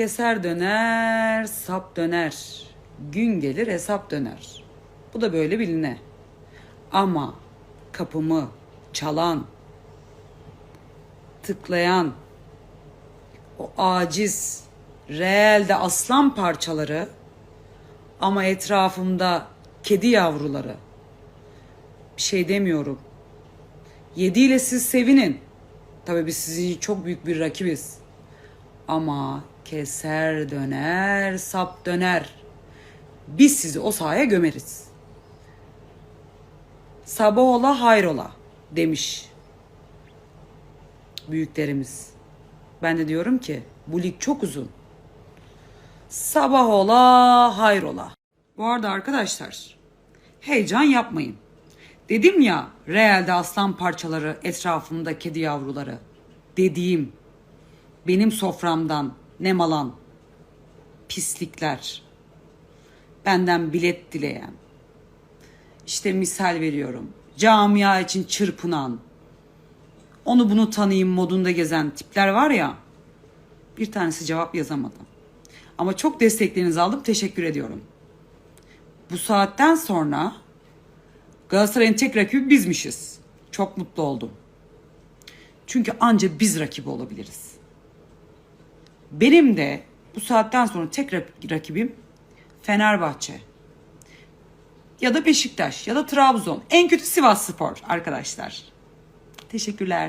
Keser döner, sap döner. Gün gelir hesap döner. Bu da böyle biline. Ama kapımı çalan, tıklayan, o aciz, reelde aslan parçaları ama etrafımda kedi yavruları. Bir şey demiyorum. Yediyle siz sevinin. Tabii biz sizin çok büyük bir rakibiz. Ama keser döner, sap döner. Biz sizi o sahaya gömeriz. Sabah ola hayrola demiş büyüklerimiz. Ben de diyorum ki bu lig çok uzun. Sabah ola hayrola. Bu arada arkadaşlar heyecan yapmayın. Dedim ya realde aslan parçaları etrafımda kedi yavruları. Dediğim benim soframdan nem alan pislikler. Benden bilet dileyen. İşte misal veriyorum. Camia için çırpınan. Onu bunu tanıyayım modunda gezen tipler var ya. Bir tanesi cevap yazamadı. Ama çok desteklerinizi aldım. Teşekkür ediyorum. Bu saatten sonra Galatasaray'ın tek rakibi bizmişiz. Çok mutlu oldum. Çünkü anca biz rakibi olabiliriz. Benim de bu saatten sonra tek rak- rakibim Fenerbahçe. Ya da Beşiktaş ya da Trabzon. En kötü Sivas Spor arkadaşlar. Teşekkürler.